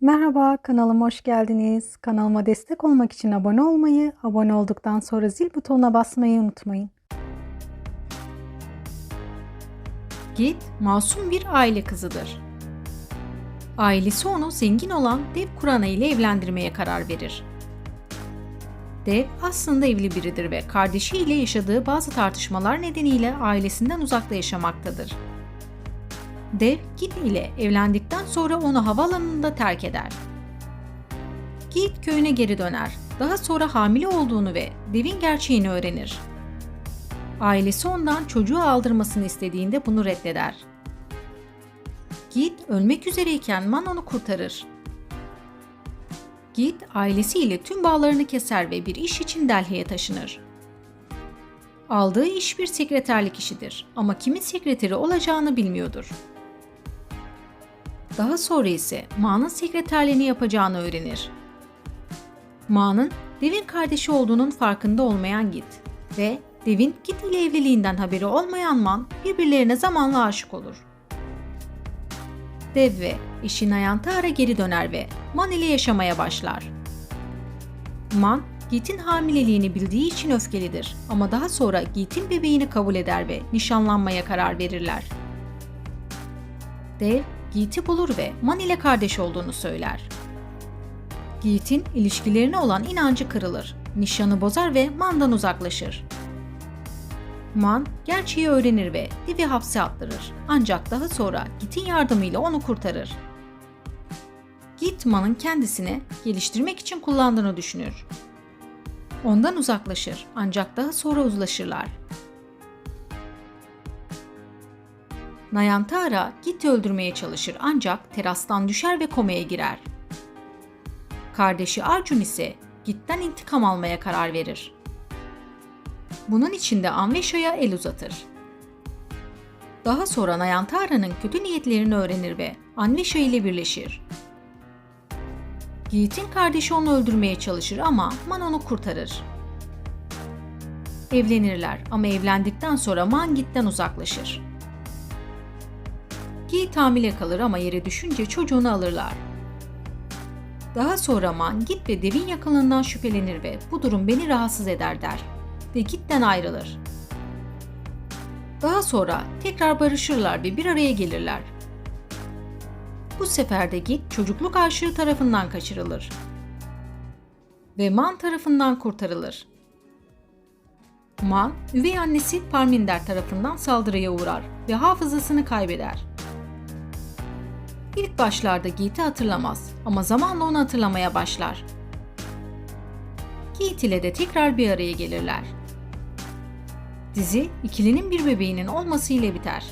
Merhaba, kanalıma hoş geldiniz. Kanalıma destek olmak için abone olmayı, abone olduktan sonra zil butonuna basmayı unutmayın. Git masum bir aile kızıdır. Ailesi onu zengin olan Dev Kurana ile evlendirmeye karar verir. Dev aslında evli biridir ve kardeşiyle yaşadığı bazı tartışmalar nedeniyle ailesinden uzakta yaşamaktadır. Dev Git ile evlendikten sonra onu havaalanında terk eder. Git köyüne geri döner. Daha sonra hamile olduğunu ve Dev'in gerçeğini öğrenir. Ailesi ondan çocuğu aldırmasını istediğinde bunu reddeder. Git ölmek üzereyken Man onu kurtarır. Git ailesiyle tüm bağlarını keser ve bir iş için Delhi'ye taşınır. Aldığı iş bir sekreterlik işidir ama kimin sekreteri olacağını bilmiyordur. Daha sonra ise Ma'nın sekreterliğini yapacağını öğrenir. Ma'nın Dev'in kardeşi olduğunun farkında olmayan Git ve Dev'in Git ile evliliğinden haberi olmayan Man birbirlerine zamanla aşık olur. Dev ve eşi Nayantara geri döner ve Man ile yaşamaya başlar. Man, Git'in hamileliğini bildiği için öfkelidir ama daha sonra Git'in bebeğini kabul eder ve nişanlanmaya karar verirler. Dev, Git'i bulur ve Man ile kardeş olduğunu söyler. Git'in ilişkilerine olan inancı kırılır, nişanı bozar ve Man'dan uzaklaşır. Man gerçeği öğrenir ve Div'i hapse attırır. Ancak daha sonra Git'in yardımıyla onu kurtarır. Git Man'ın kendisini geliştirmek için kullandığını düşünür. Ondan uzaklaşır ancak daha sonra uzlaşırlar. Nayantara Git'i öldürmeye çalışır ancak terastan düşer ve komaya girer. Kardeşi Arjun ise Git'ten intikam almaya karar verir. Bunun için de Anvesha'ya el uzatır. Daha sonra Nayantara'nın kötü niyetlerini öğrenir ve Anvesha ile birleşir. Yiğit'in kardeşi onu öldürmeye çalışır ama Man onu kurtarır. Evlenirler ama evlendikten sonra Man Git'ten uzaklaşır. Git hamile kalır ama yere düşünce çocuğunu alırlar. Daha sonra Man Git ve Devin yakınlığından şüphelenir ve bu durum beni rahatsız eder der ve Git'ten ayrılır. Daha sonra tekrar barışırlar ve bir araya gelirler. Bu sefer de Git çocukluk aşığı tarafından kaçırılır. Ve Man tarafından kurtarılır. Man, üvey annesi Parminder tarafından saldırıya uğrar ve hafızasını kaybeder. İlk başlarda Git'i hatırlamaz ama zamanla onu hatırlamaya başlar. Git ile de tekrar bir araya gelirler. Dizi ikilinin bir bebeğinin olmasıyla biter.